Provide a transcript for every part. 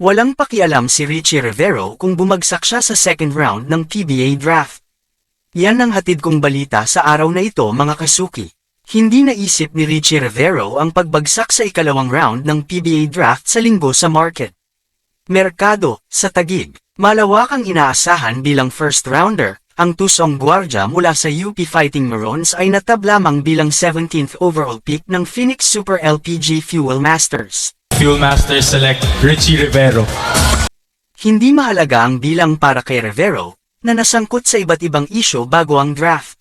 Walang pakialam si Richie Rivero kung bumagsak siya sa second round ng PBA draft. Yan ang hatid kong balita sa araw na ito mga kasuki. Hindi naisip ni Richie Rivero ang pagbagsak sa ikalawang round ng PBA draft sa linggo sa market. Merkado, sa Tagig, malawak ang inaasahan bilang first rounder, ang tusong gwardya mula sa UP Fighting Maroons ay natab lamang bilang 17th overall pick ng Phoenix Super LPG Fuel Masters. Fuel Master Select Richie Rivero. Hindi mahalaga ang bilang para kay Rivero, na nasangkot sa iba't ibang isyo bago ang draft.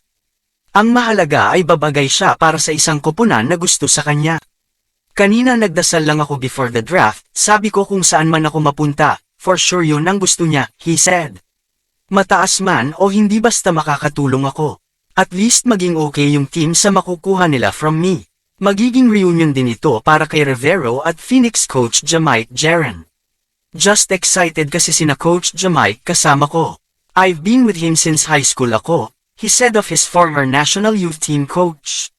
Ang mahalaga ay babagay siya para sa isang koponan na gusto sa kanya. Kanina nagdasal lang ako before the draft, sabi ko kung saan man ako mapunta, for sure yun ang gusto niya, he said. Mataas man o hindi basta makakatulong ako. At least maging okay yung team sa makukuha nila from me. Magiging reunion din ito para kay Rivero at Phoenix coach Jamike Jaren. Just excited kasi sina coach Jamike kasama ko. I've been with him since high school ako, he said of his former national youth team coach.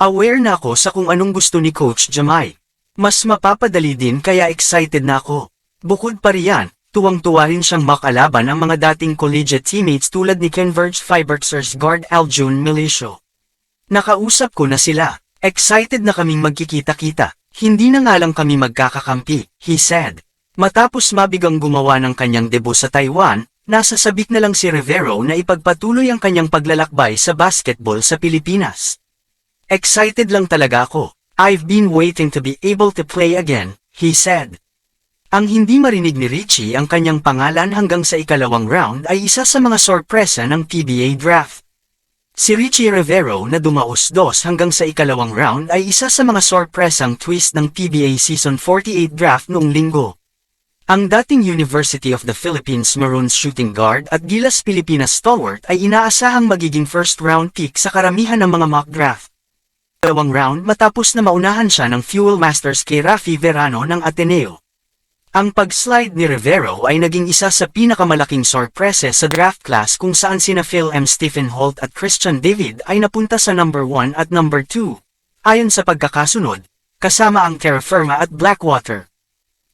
Aware na ako sa kung anong gusto ni Coach Jamai. Mas mapapadali din kaya excited na ako. Bukod pa riyan, tuwang-tuwa rin siyang makalaban ang mga dating collegiate teammates tulad ni Converge Fiberxers guard Aljun Milicio. Nakausap ko na sila. Excited na kaming magkikita-kita. Hindi na nga lang kami magkakakampi, he said. Matapos mabigang gumawa ng kanyang debut sa Taiwan, nasa sabik na lang si Rivero na ipagpatuloy ang kanyang paglalakbay sa basketball sa Pilipinas. Excited lang talaga ako. I've been waiting to be able to play again, he said. Ang hindi marinig ni Richie ang kanyang pangalan hanggang sa ikalawang round ay isa sa mga sorpresa ng PBA draft. Si Richie Rivero na dumaos dos hanggang sa ikalawang round ay isa sa mga sorpresang twist ng PBA Season 48 draft noong linggo. Ang dating University of the Philippines Maroons shooting guard at Gilas Pilipinas stalwart ay inaasahang magiging first round pick sa karamihan ng mga mock draft dalawang round matapos na maunahan siya ng Fuel Masters kay Rafi Verano ng Ateneo. Ang pag-slide ni Rivero ay naging isa sa pinakamalaking sorpresa sa draft class kung saan sina Phil M. Stephen Holt at Christian David ay napunta sa number 1 at number 2. Ayon sa pagkakasunod, kasama ang Terra Firma at Blackwater.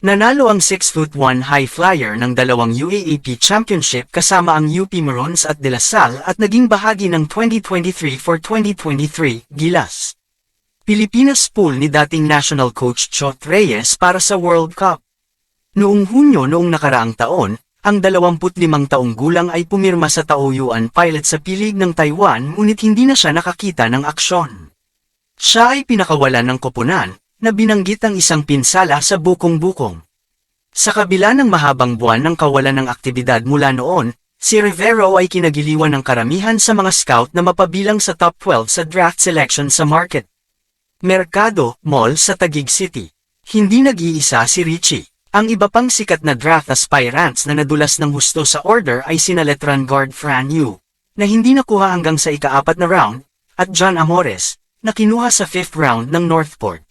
Nanalo ang 6'1 high flyer ng dalawang UAAP championship kasama ang UP Maroons at De La Salle at naging bahagi ng 2023 for 2023 Gilas. Pilipinas pool ni dating national coach Chot Reyes para sa World Cup. Noong Hunyo noong nakaraang taon, ang 25 taong gulang ay pumirma sa Taoyuan Pilot sa pilig ng Taiwan ngunit hindi na siya nakakita ng aksyon. Siya ay pinakawalan ng koponan, na binanggit ang isang pinsala sa bukong-bukong. Sa kabila ng mahabang buwan ng kawalan ng aktibidad mula noon, si Rivero ay kinagiliwan ng karamihan sa mga scout na mapabilang sa top 12 sa draft selection sa market. Merkado, Mall sa Taguig City. Hindi nag-iisa si Richie. Ang iba pang sikat na draft aspirants na nadulas ng husto sa order ay sina Letran Guard Fran Yu, na hindi nakuha hanggang sa ikaapat na round, at John Amores, na kinuha sa fifth round ng Northport.